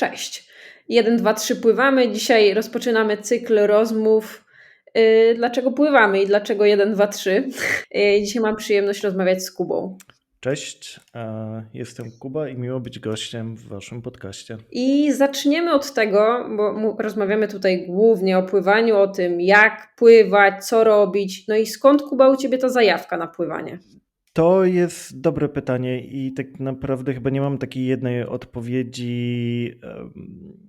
Cześć. 1, 2, 3 pływamy. Dzisiaj rozpoczynamy cykl rozmów. Yy, dlaczego pływamy i dlaczego 1, 2, 3? Yy, dzisiaj mam przyjemność rozmawiać z Kubą. Cześć, e, jestem Kuba i miło być gościem w Waszym podcaście. I zaczniemy od tego, bo rozmawiamy tutaj głównie o pływaniu, o tym, jak pływać, co robić. No i skąd, Kuba, u Ciebie ta zajawka na pływanie? To jest dobre pytanie i tak naprawdę chyba nie mam takiej jednej odpowiedzi.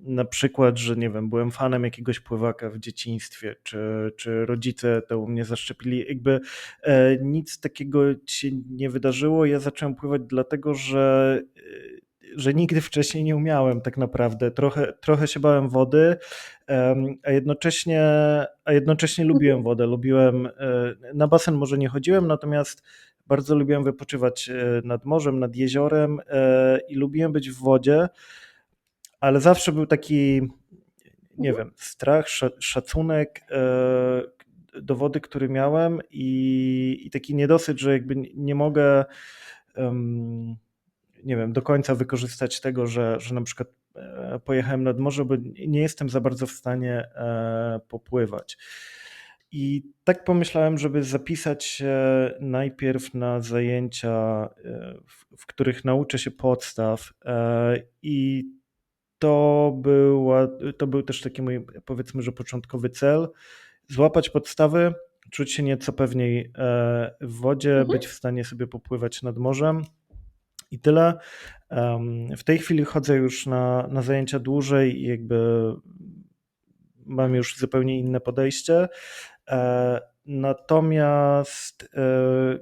Na przykład, że nie wiem, byłem fanem jakiegoś pływaka w dzieciństwie, czy, czy rodzice to u mnie zaszczepili. Jakby e, nic takiego się nie wydarzyło. Ja zacząłem pływać dlatego, że, e, że nigdy wcześniej nie umiałem tak naprawdę. Trochę, trochę się bałem wody, a jednocześnie, a jednocześnie lubiłem wodę. Lubiłem, e, na basen może nie chodziłem, natomiast bardzo lubiłem wypoczywać e, nad morzem, nad jeziorem e, i lubiłem być w wodzie, ale zawsze był taki, nie wiem, strach, sza- szacunek e, do wody, który miałem i, i taki niedosyt, że jakby nie- mogę, nie wiem, do końca wykorzystać tego, że, że na przykład pojechałem nad morze, bo nie jestem za bardzo w stanie popływać. I tak pomyślałem, żeby zapisać się najpierw na zajęcia, e, w, których nauczę się podstaw. e, I to, była, to był też taki mój, powiedzmy, że początkowy cel. Złapać podstawy, czuć się nieco pewniej e, w wodzie, Mhm. być w stanie sobie popływać nad morzem. I tyle. W tej chwili chodzę już na, na zajęcia dłużej i jakby mam już zupełnie inne podejście. E, Natomiast e,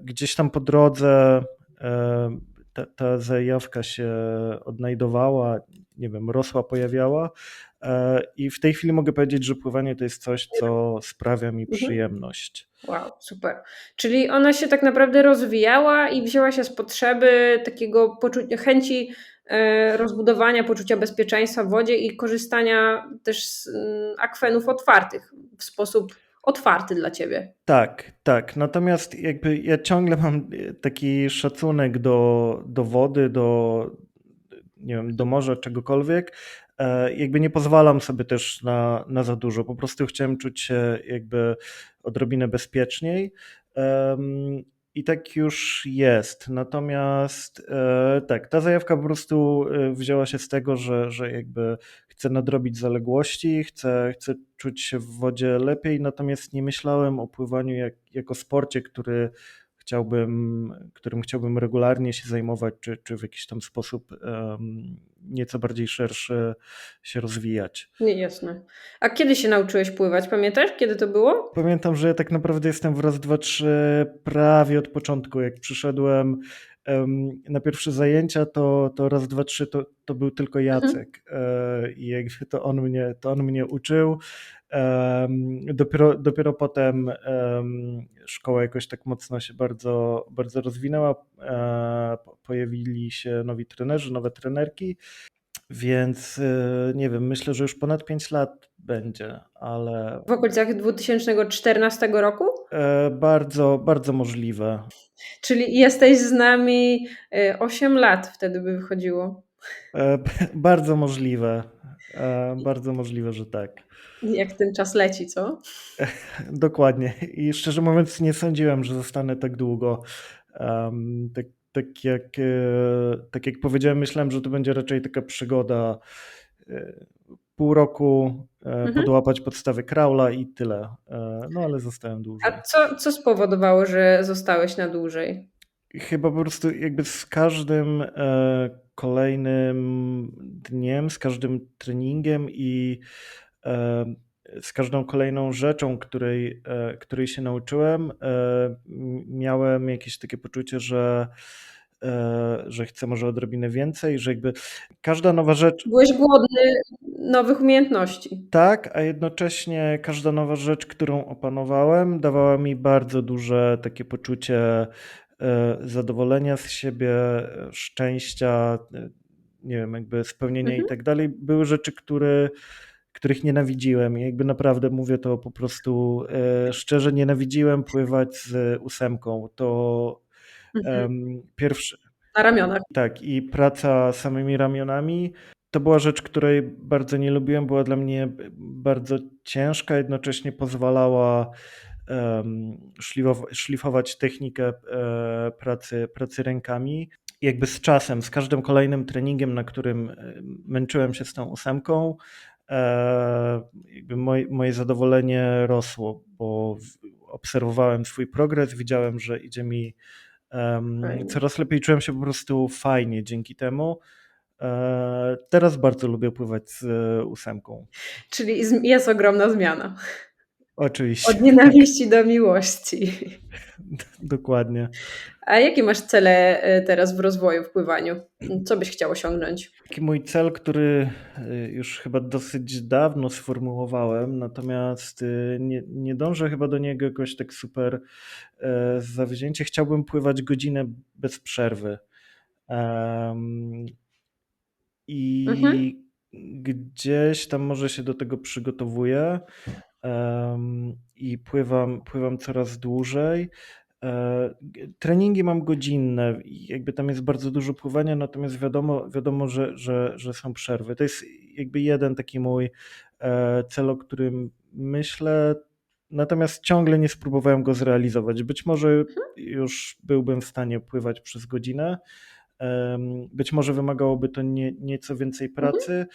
gdzieś tam po drodze e, ta, ta zajawka się odnajdowała, nie wiem, rosła, pojawiała. I w tej chwili mogę powiedzieć, że pływanie to jest coś, co sprawia mi Mhm. przyjemność. Wow, super. Czyli ona się tak naprawdę rozwijała i wzięła się z potrzeby takiego poczucia, chęci rozbudowania poczucia bezpieczeństwa w wodzie i korzystania też z mm, akwenów otwartych w sposób otwarty dla ciebie. Tak, tak. Natomiast jakby ja ciągle mam e, taki szacunek do, do wody, do, nie wiem, do morza, czegokolwiek. E, Jakby nie pozwalam sobie też na, na za dużo. Po prostu chciałem czuć się jakby odrobinę bezpieczniej. I tak już jest. Natomiast e, tak, ta zajawka po prostu e, wzięła się z tego, że, że jakby chcę nadrobić zaległości, chcę, chcę czuć się w wodzie lepiej, natomiast nie myślałem o pływaniu jak, jako sporcie, który chciałbym, którym chciałbym regularnie się zajmować, czy, czy w jakiś tam sposób em, nieco bardziej szerszy się rozwijać. Nie, jasne. A kiedy się nauczyłeś pływać? Pamiętasz, kiedy to było? Pamiętam, że ja tak naprawdę jestem w raz, dwa, trzy prawie od początku. Jak przyszedłem em, na pierwsze zajęcia, to, to raz, dwa, trzy to, to był tylko Jacek. E, I jakby to on mnie, to on mnie uczył. Dopiero, dopiero potem em, szkoła jakoś tak mocno się bardzo, bardzo rozwinęła. E, po- Pojawili się nowi trenerzy, nowe trenerki. Więc e, nie wiem, myślę, że już ponad 5 lat będzie, ale W okolicach 2014 roku? E, Bardzo, bardzo możliwe. Czyli jesteś z nami y, 8 lat wtedy by wychodziło. E, Bardzo możliwe. E, Bardzo możliwe, że tak. Jak ten czas leci, co? Dokładnie. I szczerze mówiąc, nie sądziłem, że zostanę tak długo. Em, Tak, tak, jak, e, tak jak powiedziałem, myślałem, że to będzie raczej taka przygoda. Pół roku e, Mhm. podłapać podstawy kraula i tyle. E, No ale zostałem dłużej. A co, co spowodowało, że zostałeś na dłużej? Chyba po prostu jakby z każdym e, kolejnym dniem, z każdym treningiem i z każdą kolejną rzeczą, której, której się nauczyłem, miałem jakieś takie poczucie, że, że chcę może odrobinę więcej, że jakby każda nowa rzecz, Byłeś głodny nowych umiejętności. tak, a jednocześnie każda nowa rzecz, którą opanowałem, dawała mi bardzo duże takie poczucie e, zadowolenia z siebie, e, szczęścia, e, nie wiem, jakby spełnienia Mhm. i tak dalej. Były rzeczy, które, których nienawidziłem i jakby naprawdę mówię to po prostu e, szczerze, nienawidziłem pływać z ósemką. To Mhm. pierwszy, Na ramionach. tak, i praca samymi ramionami to była rzecz, której bardzo nie lubiłem. Była dla mnie bardzo ciężka, jednocześnie pozwalała szlifować technikę e, pracy, pracy rękami. Jakby z czasem, z każdym kolejnym treningiem, na którym e, męczyłem się z tą ósemką, e, jakby moje, moje zadowolenie rosło, bo obserwowałem swój progres, widziałem, że idzie mi um, coraz lepiej, czułem się po prostu fajnie dzięki temu. Teraz bardzo lubię pływać z ósemką. Czyli jest ogromna zmiana. Oczywiście. Od nienawiści do miłości. Dokładnie. A jakie masz cele e, teraz w rozwoju, w pływaniu? Co byś chciał osiągnąć? Taki mój cel, który e, już chyba dosyć dawno sformułowałem, natomiast e, nie, nie dążę chyba do niego jakoś tak super zawzięcie. Chciałbym pływać godzinę bez przerwy. Um, I mhm. gdzieś tam może się do tego przygotowuję i pływam, pływam coraz dłużej. E, treningi mam godzinne, jakby tam jest bardzo dużo pływania, natomiast wiadomo, wiadomo że, że, że są przerwy. To jest jakby jeden taki mój e, cel, o którym myślę, natomiast ciągle nie spróbowałem go zrealizować. Być może mhm. już byłbym w stanie pływać przez godzinę, być może wymagałoby to nie, nieco więcej mhm. pracy.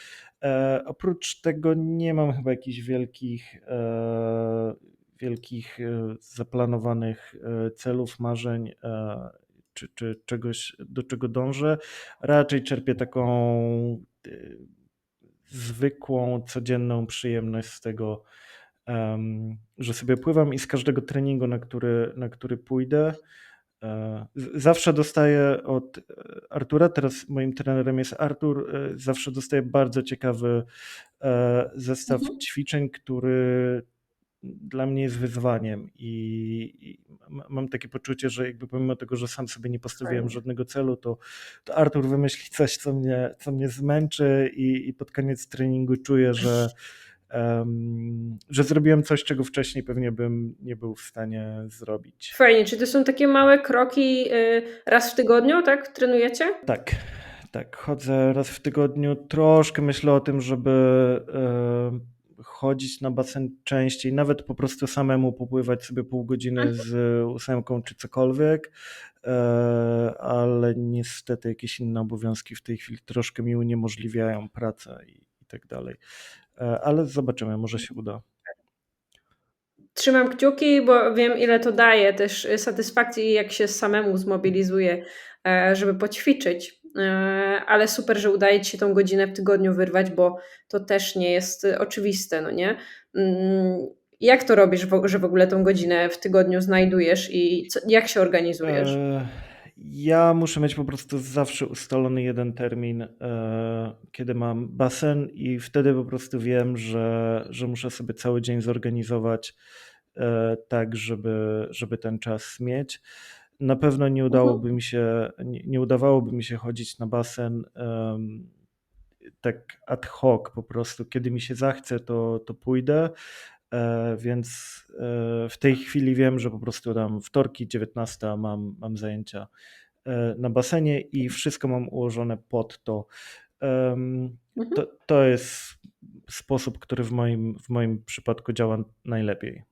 Mhm. Oprócz tego nie mam chyba jakichś wielkich, e, wielkich e, zaplanowanych celów, marzeń czy, czy czegoś, do czego dążę. Raczej czerpię taką zwykłą, codzienną przyjemność z tego, że sobie pływam i z każdego treningu, na który, na który pójdę, E, zawsze dostaję od e, Artura, teraz moim trenerem jest Artur, e, zawsze dostaję bardzo ciekawy zestaw mhm. ćwiczeń, który dla mnie jest wyzwaniem i, i, mam takie poczucie, że jakby pomimo tego, że sam sobie nie postawiłem żadnego celu, to, to Artur wymyśli coś, co mnie, co mnie zmęczy i, i pod koniec treningu czuję, że um, że zrobiłem coś, czego wcześniej pewnie bym nie był w stanie zrobić. Fajnie, czy to są takie małe kroki y, raz w tygodniu, tak? Trenujecie? Tak. Tak, chodzę raz w tygodniu. Troszkę myślę o tym, żeby chodzić na basen częściej, nawet po prostu samemu popływać sobie pół godziny z ósemką czy cokolwiek, e, ale niestety jakieś inne obowiązki w tej chwili troszkę mi uniemożliwiają pracę i, i tak dalej. E, ale zobaczymy, może się uda. Trzymam kciuki, bo wiem, ile to daje też satysfakcji, jak się samemu zmobilizuje, e, żeby poćwiczyć. E, ale super, że udaje ci się tą godzinę w tygodniu wyrwać, bo to też nie jest oczywiste, no nie? Mm, jak to robisz, że w ogóle tą godzinę w tygodniu znajdujesz i co, jak się organizujesz? Ja muszę mieć po prostu zawsze ustalony jeden termin, e, kiedy mam basen, i wtedy po prostu wiem, że, że muszę sobie cały dzień zorganizować e, tak, żeby, żeby ten czas mieć. Na pewno nie udałoby mhm. mi się, nie, nie udawałoby mi się chodzić na basen tak ad hoc, po prostu kiedy mi się zachce, to, to pójdę. E, więc e, w tej chwili wiem, że po prostu tam wtorki 19 mam, mam zajęcia e, na basenie i wszystko mam ułożone pod to. Mhm. To, to jest sposób, który w moim, w moim przypadku działa najlepiej.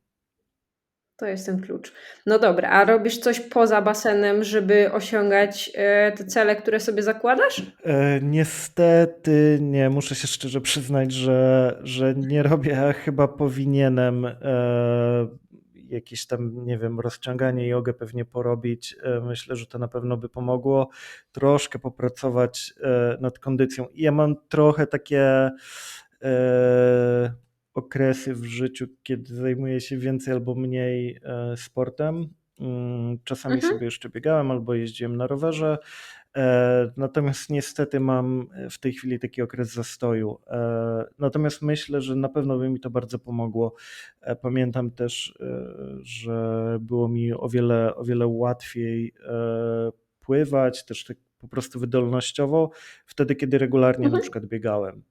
To jest ten klucz. No dobra, a robisz coś poza basenem, żeby osiągać e, te cele, które sobie zakładasz? E, niestety nie, muszę się szczerze przyznać, że, że nie robię, a chyba powinienem e, jakieś tam, nie wiem, rozciąganie jogę pewnie porobić. E, myślę, że to na pewno by pomogło. Troszkę popracować e, nad kondycją. I ja mam trochę takie okresy w życiu, kiedy zajmuję się więcej albo mniej e, sportem. Mm, czasami mhm. sobie jeszcze biegałem albo jeździłem na rowerze. E, natomiast niestety mam w tej chwili taki okres zastoju. E, natomiast myślę, że na pewno by mi to bardzo pomogło. Pamiętam też, że było mi o wiele, o wiele łatwiej pływać, też tak po prostu wydolnościowo, wtedy, kiedy regularnie mhm. na przykład biegałem.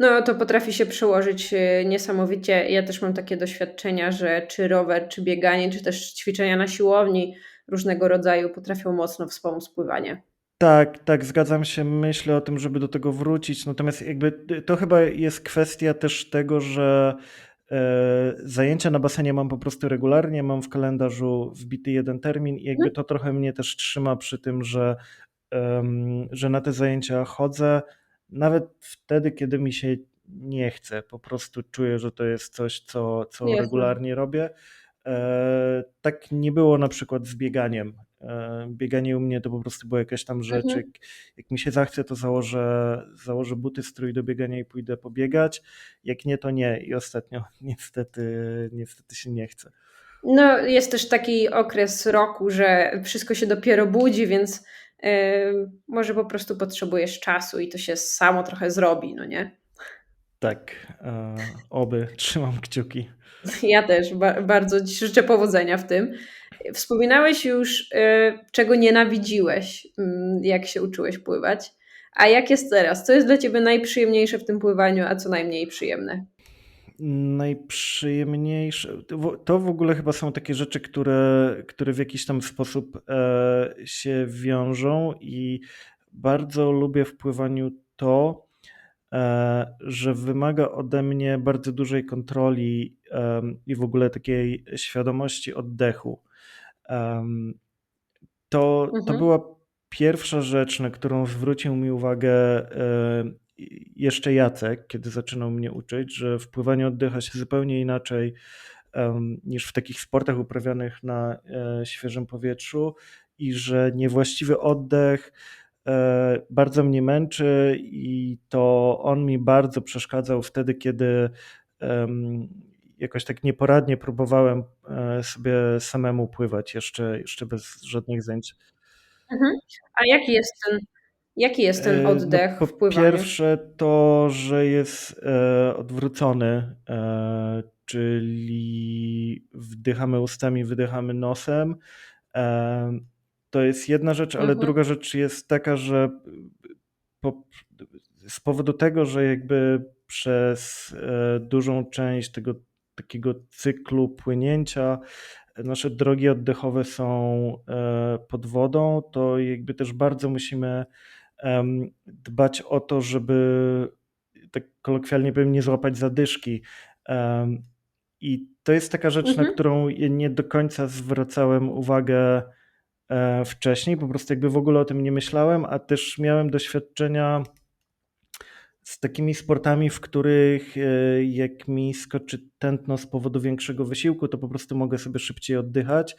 No to potrafi się przełożyć y, niesamowicie. Ja też mam takie doświadczenia, że czy rower, czy bieganie, czy też ćwiczenia na siłowni różnego rodzaju potrafią mocno wspomóc pływanie. Tak, tak, zgadzam się. Myślę o tym, żeby do tego wrócić. Natomiast jakby to chyba jest kwestia też tego, że e, zajęcia na basenie mam po prostu regularnie, mam w kalendarzu wbity jeden termin i jakby Mhm. to trochę mnie też trzyma przy tym, że, że na te zajęcia chodzę, nawet wtedy, kiedy mi się nie chce. Po prostu czuję, że to jest coś, co, co Jasne. regularnie robię. E, tak nie było na przykład z bieganiem. E, bieganie u mnie to po prostu była jakaś tam rzecz. Mhm. Jak, jak mi się zachce, to założę, założę buty, strój do biegania i pójdę pobiegać. Jak nie, to nie. I ostatnio niestety, niestety się nie chce. No, jest też taki okres roku, że wszystko się dopiero budzi, więc może po prostu potrzebujesz czasu i to się samo trochę zrobi, no nie? Tak, e, oby. Trzymam kciuki. Ja też ba bardzo Ci życzę powodzenia w tym. Wspominałeś już, yy, czego nienawidziłeś, yy, jak się uczyłeś pływać. A jak jest teraz? Co jest dla Ciebie najprzyjemniejsze w tym pływaniu, a co najmniej przyjemne? Najprzyjemniejsze. To w ogóle chyba są takie rzeczy, które, które w jakiś tam sposób e, się wiążą, i bardzo lubię w pływaniu to, e, że wymaga ode mnie bardzo dużej kontroli e, i w ogóle takiej świadomości oddechu. To, to Mhm. była pierwsza rzecz, na którą zwrócił mi uwagę jeszcze Jacek, kiedy zaczynał mnie uczyć, że w pływaniu oddycha się zupełnie inaczej niż w takich sportach uprawianych na e, świeżym powietrzu i że niewłaściwy oddech e, bardzo mnie męczy i to on mi bardzo przeszkadzał wtedy, kiedy jakoś tak nieporadnie próbowałem e, sobie samemu pływać, jeszcze, jeszcze bez żadnych zajęć. Mhm. A jaki jest ten, jaki jest ten No, oddech po w pływaniu? pierwsze to, że jest e, odwrócony, e, czyli wdychamy ustami, wydychamy nosem. E, to jest jedna rzecz, ale Mhm. druga rzecz jest taka, że po, z powodu tego, że jakby przez e, dużą część tego takiego cyklu płynięcia nasze drogi oddechowe są e, pod wodą, to jakby też bardzo musimy dbać o to, żeby tak kolokwialnie powiem, nie złapać zadyszki. I to jest taka rzecz, Mhm. na którą nie do końca zwracałem uwagę e, wcześniej, po prostu jakby w ogóle o tym nie myślałem, a też miałem doświadczenia z takimi sportami, w których e, jak mi skoczy tętno z powodu większego wysiłku, to po prostu mogę sobie szybciej oddychać.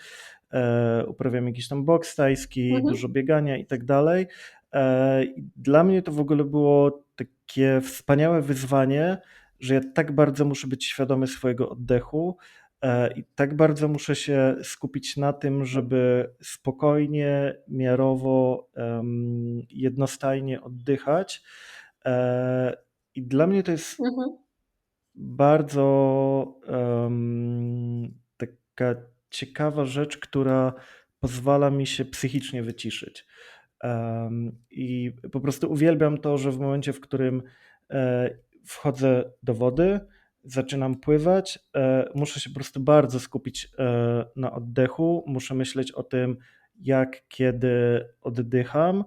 E, uprawiam jakiś tam boks tajski, Mhm. dużo biegania i tak dalej. E, dla mnie to w ogóle było takie wspaniałe wyzwanie, że ja tak bardzo muszę być świadomy swojego oddechu i tak bardzo muszę się skupić na tym, żeby spokojnie, miarowo, jednostajnie oddychać E, I dla mnie to jest Mhm. bardzo taka ciekawa rzecz, która pozwala mi się psychicznie wyciszyć. I po prostu uwielbiam to, że w momencie, w którym e, wchodzę do wody, zaczynam pływać, e, muszę się po prostu bardzo skupić e, na oddechu, muszę myśleć o tym, jak, kiedy oddycham.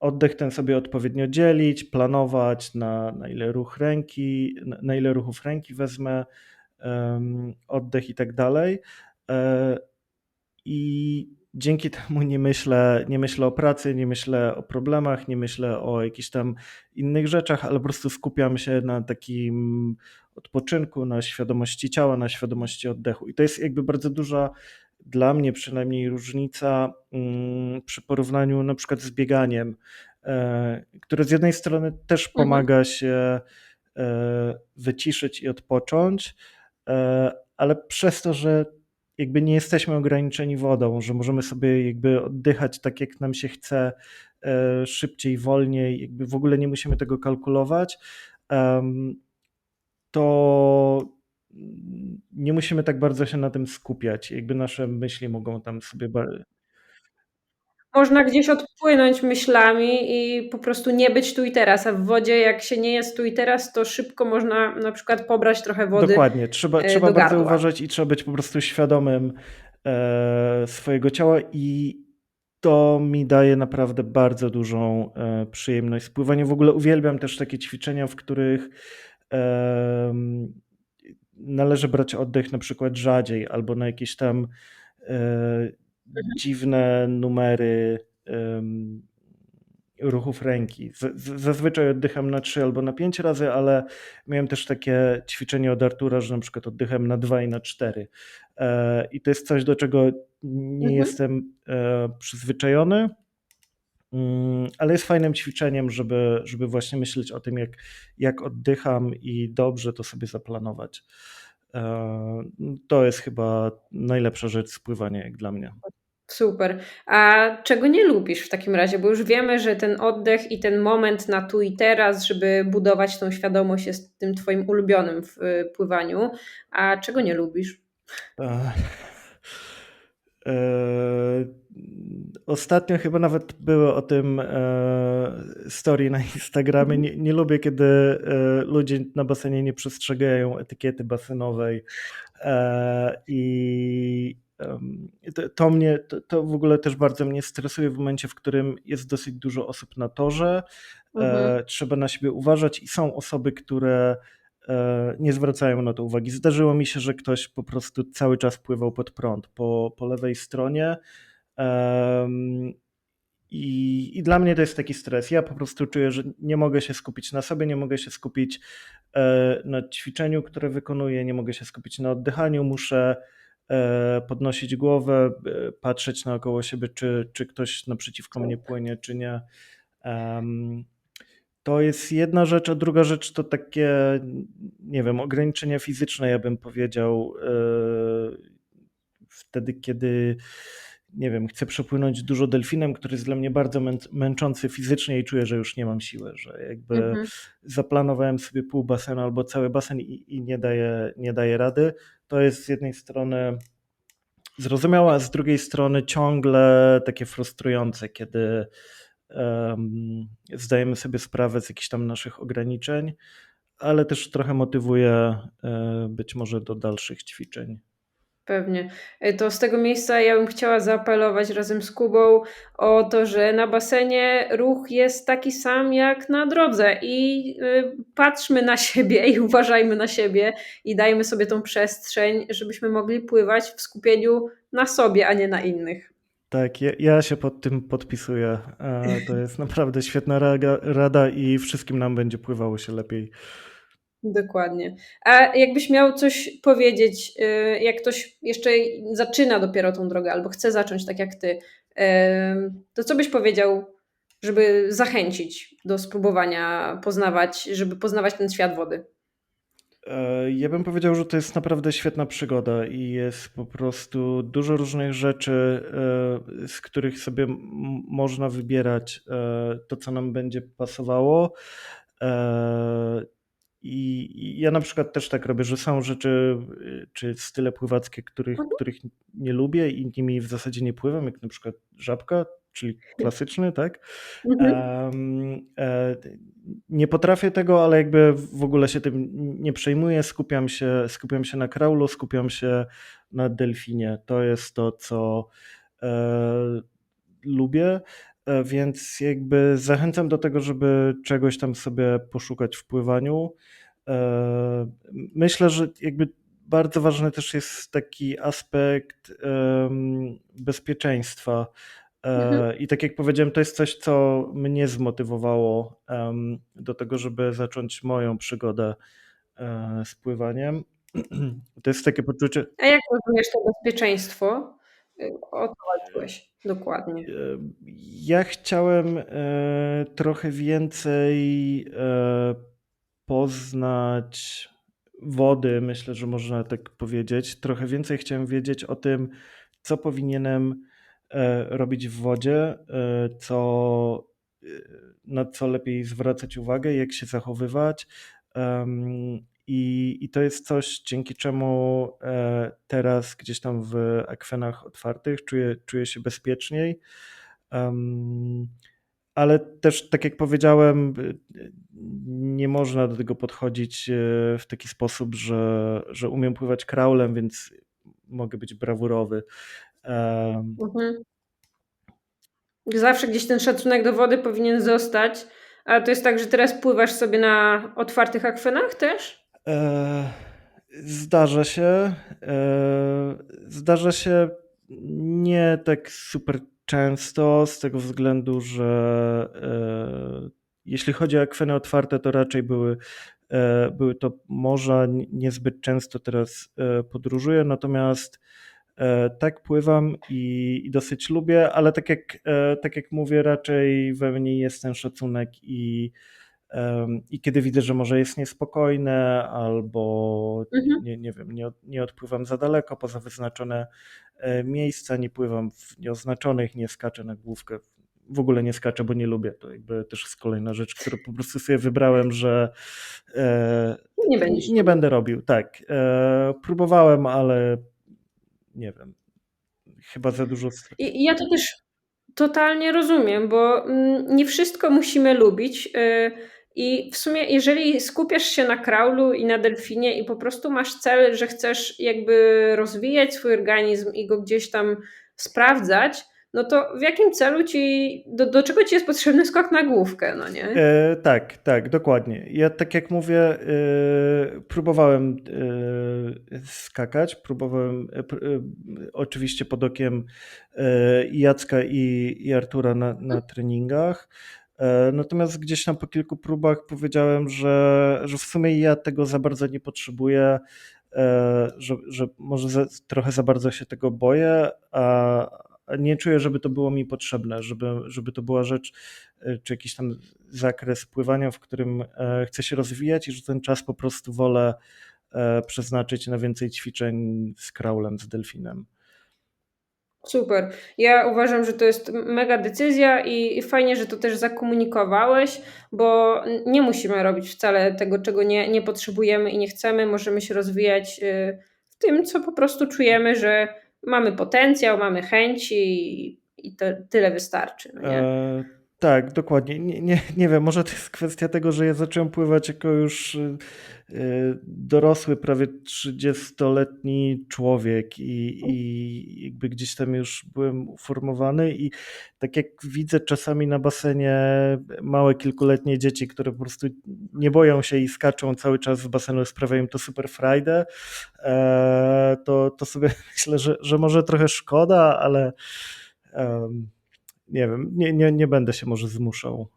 Oddech ten sobie odpowiednio dzielić, planować na, na ile ruch ręki, na ile ruchów ręki wezmę, oddech i tak dalej. I dzięki temu nie myślę, nie myślę o pracy, nie myślę o problemach, nie myślę o jakichś tam innych rzeczach, ale po prostu skupiam się na takim odpoczynku, na świadomości ciała, na świadomości oddechu. I to jest jakby bardzo duża dla mnie przynajmniej różnica mm, przy porównaniu na przykład z bieganiem, e, które z jednej strony też Mhm. pomaga się e, wyciszyć i odpocząć, e, ale przez to, że jakby nie jesteśmy ograniczeni wodą, że możemy sobie jakby oddychać tak, jak nam się chce, szybciej, wolniej, jakby w ogóle nie musimy tego kalkulować, to nie musimy tak bardzo się na tym skupiać. Jakby nasze myśli mogą tam sobie. Można gdzieś odpłynąć myślami i po prostu nie być tu i teraz, a w wodzie jak się nie jest tu i teraz, to szybko można na przykład pobrać trochę wody. Dokładnie, trzeba, e, trzeba do bardzo gardła. uważać i trzeba być po prostu świadomym e, swojego ciała i to mi daje naprawdę bardzo dużą e, przyjemność. Spływanie w ogóle uwielbiam też takie ćwiczenia, w których em, należy brać oddech na przykład rzadziej albo na jakieś tam e, dziwne numery em, ruchów ręki. Z- z- Zazwyczaj oddycham na 3 albo na 5 razy, ale miałem też takie ćwiczenie od Artura, że na przykład oddycham na 2 i na 4. E, I to jest coś, do czego nie Mhm. jestem e, przyzwyczajony, Mm, ale jest fajnym ćwiczeniem, żeby, żeby właśnie myśleć o tym, jak, jak oddycham i dobrze to sobie zaplanować. E, To jest chyba najlepsza rzecz spływania, jak dla mnie. Super. A czego nie lubisz w takim razie? Bo już wiemy, że ten oddech i ten moment na tu i teraz, żeby budować tą świadomość, jest tym Twoim ulubionym w y, pływaniu. A czego nie lubisz? E, e, Ostatnio chyba nawet były o tym e, story na Instagramie. Nie, nie lubię, kiedy e, ludzie na basenie nie przestrzegają etykiety basenowej e, i to, to mnie, to, to w ogóle też bardzo mnie stresuje w momencie, w którym jest dosyć dużo osób na torze. Mhm. E, trzeba na siebie uważać i są osoby, które e, nie zwracają na to uwagi. Zdarzyło mi się, że ktoś po prostu cały czas pływał pod prąd po, po lewej stronie. I, I dla mnie to jest taki stres. Ja po prostu czuję, że nie mogę się skupić na sobie, nie mogę się skupić e, na ćwiczeniu, które wykonuję, nie mogę się skupić na oddychaniu. Muszę e, podnosić głowę, e, patrzeć naokoło siebie, czy, czy ktoś naprzeciwko mnie płynie, czy nie. To jest jedna rzecz, a druga rzecz to takie, nie wiem, ograniczenia fizyczne, ja bym powiedział, wtedy, kiedy, nie wiem, chcę przepłynąć dużo delfinem, który jest dla mnie bardzo mę- męczący fizycznie i czuję, że już nie mam siły, że jakby Mhm. zaplanowałem sobie pół basenu albo cały basen i, i nie, daję, nie daję rady. To jest z jednej strony zrozumiałe, a z drugiej strony ciągle takie frustrujące, kiedy um, zdajemy sobie sprawę z jakichś tam naszych ograniczeń, ale też trochę motywuje e, być może do dalszych ćwiczeń. Pewnie. Y, To z tego miejsca ja bym chciała zaapelować razem z Kubą o to, że na basenie ruch jest taki sam jak na drodze i y, patrzmy na siebie i uważajmy na siebie i dajmy sobie tą przestrzeń, żebyśmy mogli pływać w skupieniu na sobie, a nie na innych. Tak, ja, ja się pod tym podpisuję. E, To jest naprawdę świetna rada i wszystkim nam będzie pływało się lepiej. Dokładnie. A jakbyś miał coś powiedzieć, y, jak ktoś jeszcze zaczyna dopiero tą drogę albo chce zacząć tak jak ty, y, to co byś powiedział, żeby zachęcić do spróbowania poznawać, żeby poznawać ten świat wody? E, Ja bym powiedział, że to jest naprawdę świetna przygoda i jest po prostu dużo różnych rzeczy, e, z których sobie można wybierać e, to, co nam będzie pasowało. I ja na przykład też tak robię, że są rzeczy y, czy style pływackie, których, Mhm. których nie lubię i nimi w zasadzie nie pływam, jak na przykład żabka, czyli klasyczny, tak? E, nie potrafię tego, ale jakby w ogóle się tym nie przejmuję. Skupiam się, skupiam się na kraulu, skupiam się na delfinie. To jest to, co e, lubię, więc jakby zachęcam do tego, żeby czegoś tam sobie poszukać w pływaniu. E, Myślę, że jakby bardzo ważny też jest taki aspekt bezpieczeństwa. Mhm. E, I tak jak powiedziałem, to jest coś, co mnie zmotywowało do tego, żeby zacząć moją przygodę e, z pływaniem. To jest takie poczucie. A jak rozumiesz to bezpieczeństwo? O co walczyłeś? Dokładnie. e, Ja chciałem e, trochę więcej e, poznać wody, myślę, że można tak powiedzieć. Trochę więcej chciałem wiedzieć o tym, co powinienem robić w wodzie, co, na co lepiej zwracać uwagę, jak się zachowywać. I, I to jest coś, dzięki czemu e, teraz gdzieś tam w akwenach otwartych czuję, czuję się bezpieczniej. Em, ale też, tak jak powiedziałem, y, nie można do tego podchodzić e, w taki sposób, że, że umiem pływać kraulem, więc mogę być brawurowy. Em, Mhm. Zawsze gdzieś ten szacunek do wody powinien zostać. A to jest tak, że teraz pływasz sobie na otwartych akwenach też? E, zdarza się. E, zdarza się nie tak super często, z tego względu, że e, jeśli chodzi o akweny otwarte, to raczej były, były to morza. Niezbyt często teraz podróżuję, natomiast tak pływam i, i dosyć lubię, ale tak jak, tak jak mówię, raczej we mnie jest ten szacunek i i kiedy widzę, że może jest niespokojne, albo Mhm. nie, nie wiem, nie, nie odpływam za daleko poza wyznaczone e, miejsca, nie pływam w nieoznaczonych, nie skaczę na główkę. W ogóle nie skaczę, bo nie lubię. To jakby też jest kolejna rzecz, którą po prostu sobie wybrałem, że e, Nie będziesz. nie będę robił. Tak. E, próbowałem, ale nie wiem. Chyba za dużo. I, ja to też totalnie rozumiem, bo mm, nie wszystko musimy lubić. y, I w sumie, jeżeli skupiasz się na kraulu i na delfinie i po prostu masz cel, że chcesz jakby rozwijać swój organizm i go gdzieś tam sprawdzać, no to w jakim celu ci, do, do czego ci jest potrzebny skok na główkę, no nie? E, tak, tak, dokładnie. Ja tak jak mówię, e, próbowałem e, skakać, próbowałem e, oczywiście pod okiem Jacka i, i Artura na, na treningach. E, Natomiast gdzieś tam po kilku próbach powiedziałem, że, że w sumie ja tego za bardzo nie potrzebuję, e, że, że może za, trochę za bardzo się tego boję, a nie czuję, żeby to było mi potrzebne, żeby, żeby to była rzecz, e, czy jakiś tam zakres pływania, w którym chcę się rozwijać i że ten czas po prostu wolę przeznaczyć na więcej ćwiczeń z kraulem, z delfinem. Super. Ja uważam, że to jest mega decyzja i fajnie, że to też zakomunikowałeś, bo nie musimy robić wcale tego, czego nie, nie potrzebujemy i nie chcemy. Możemy się rozwijać y, w tym, co po prostu czujemy, że mamy potencjał, mamy chęci i, i to tyle wystarczy. No nie? E, tak, dokładnie. Nie, nie, nie wiem, może to jest kwestia tego, że ja zacząłem pływać jako już e, dorosły, prawie 30-letni człowiek i, i jakby gdzieś tam już byłem uformowany i tak jak widzę czasami na basenie małe kilkuletnie dzieci, które po prostu nie boją się i skaczą cały czas w basenu, sprawia im to super frajdę, e, to, to sobie myślę, że, że może trochę szkoda, ale em, nie wiem, nie, nie, nie będę się może zmuszał.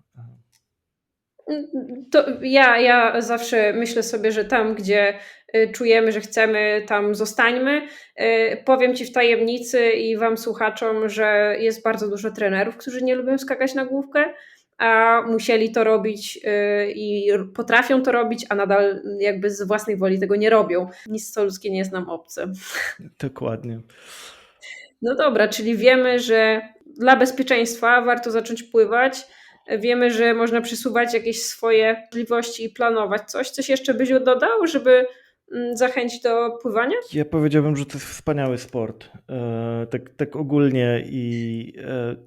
To ja, ja zawsze myślę sobie, że tam, gdzie y, czujemy, że chcemy, tam zostańmy. Y, Powiem Ci w tajemnicy i Wam słuchaczom, że jest bardzo dużo trenerów, którzy nie lubią skakać na główkę, a musieli to robić y, i potrafią to robić, a nadal jakby z własnej woli tego nie robią. Nic co ludzkie nie jest nam obce. Dokładnie. No dobra, czyli wiemy, że dla bezpieczeństwa warto zacząć pływać. Wiemy, że można przesuwać jakieś swoje możliwości i planować coś. Coś jeszcze byś dodał, żeby mm, zachęcić do pływania? Ja powiedziałbym, że to jest wspaniały sport. E, tak, tak ogólnie i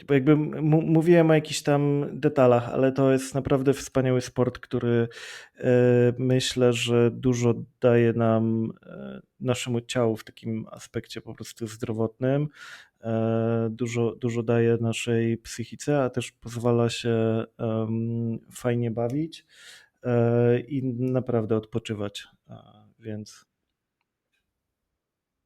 e, jakby mówiłem o jakichś tam detalach, ale to jest naprawdę wspaniały sport, który e, myślę, że dużo daje nam, e, naszemu ciału w takim aspekcie po prostu zdrowotnym. E, Dużo, dużo daje naszej psychice, a też pozwala się fajnie bawić e, i naprawdę odpoczywać. Więc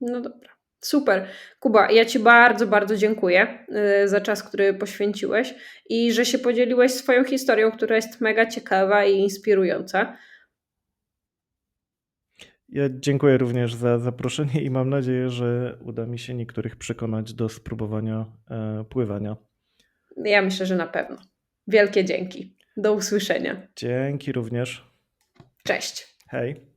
No dobra. Super. Kuba, ja Ci bardzo, bardzo dziękuję y, za czas, który poświęciłeś i że się podzieliłeś swoją historią, która jest mega ciekawa i inspirująca. Ja dziękuję również za zaproszenie i mam nadzieję, że uda mi się niektórych przekonać do spróbowania e, pływania. Ja myślę, że na pewno. Wielkie dzięki. Do usłyszenia. Dzięki również. Cześć. Hej.